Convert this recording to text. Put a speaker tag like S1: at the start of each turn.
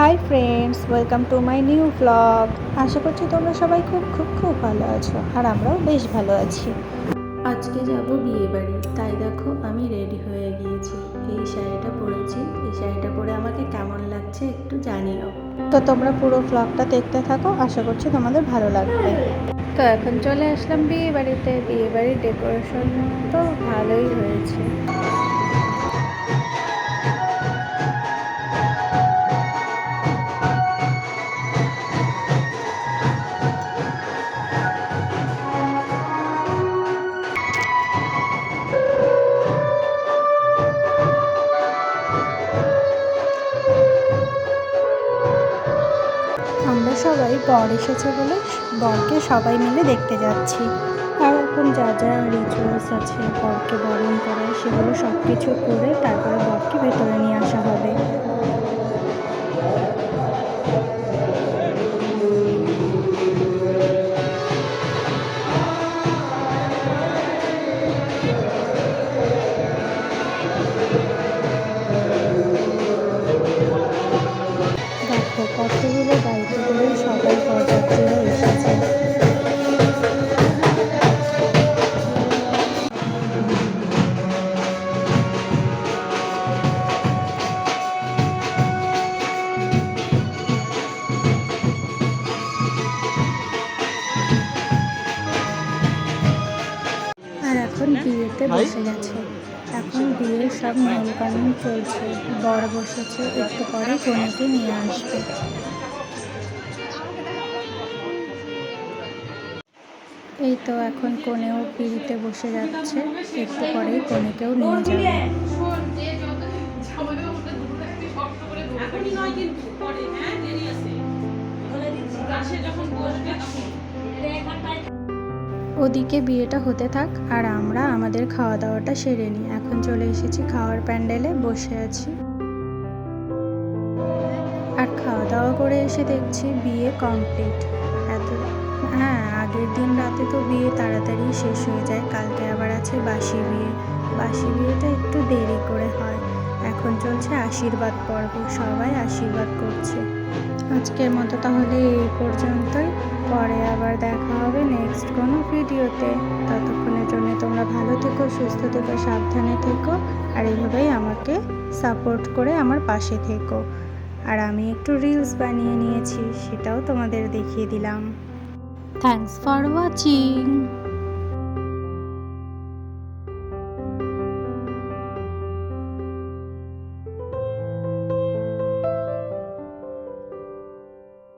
S1: Hi friends welcome to my new blog আশা করছি তোমরা সবাই খুব খুব খুব ভালো আছো আর আমরাও বেশ ভালো আছি। আজকে যাব বিয়ে বাড়ি। তাই দেখো আমি রেডি হয়ে গিয়েছি। এই শাড়িটা পরেছি। এই শাড়িটা পরে আমাকে কেমন লাগছে একটু জানিও। তো তোমরা পুরো ব্লগটা দেখতে থাকো আশা করছি তোমাদের ভালো লাগবে। তো এখন চলে আসলাম বিয়ে বাড়িতে। বিয়ে বাড়ির ডেকোরেশন তো ভালোই হয়েছে। আমরা সবাই বর এসেছে বলে বরকে সবাই মিলে দেখতে যাচ্ছি। আর এখন যা যা রিচুয়ালস আছে বরকে বরণ করে, সেগুলো সব কিছু করে তারপরে বরকে ভেতরে নিয়ে আসা হবে। এখন বিয়েতে বসে গেছে। এখন বিয়ের সব নিয়মকানুন চলছে। বর বসেছে, একটু পরে কনেকে নিয়ে আসবে। এই তো এখন কনেও পিড়িতে বসে যাচ্ছে, একটু পরেই কনেকেও নিয়ে যাবে। ওদিকে বিয়েটা হতে থাক আর আমরা আমাদের খাওয়া দাওয়াটা সেরে নিই। এখন চলে এসেছি খাওয়ার প্যান্ডেলে, বসে আছি। আর খাওয়া দাওয়া করে এসে দেখছি বিয়ে কমপ্লিট। এত হ্যাঁ আগের দিন রাতে তো বিয়ে তাড়াতাড়ি শেষ হয়ে যায়, কালকে আবার আছে বাসি বিয়ে। বাসি বিয়েটা একটু দেরি করে হয়। এখন চলছে আশীর্বাদ পর্ব, সবাই আশীর্বাদ করছে। আজকের মতো তাহলে এই পর্যন্তই। পরে আবার দেখা নেক্সট কোনো ভিডিওতে, ততক্ষণের জন্য তোমরা ভালো থেকো, সুস্থ থেকো, সাবধানে থেকো, আর এইভাবেই আমাকে সাপোর্ট করে আমার পাশে থেকো। আর আমি একটু রিলস বানিয়ে নিয়েছি, সেটাও তোমাদের দেখিয়ে দিলাম। Thanks for watching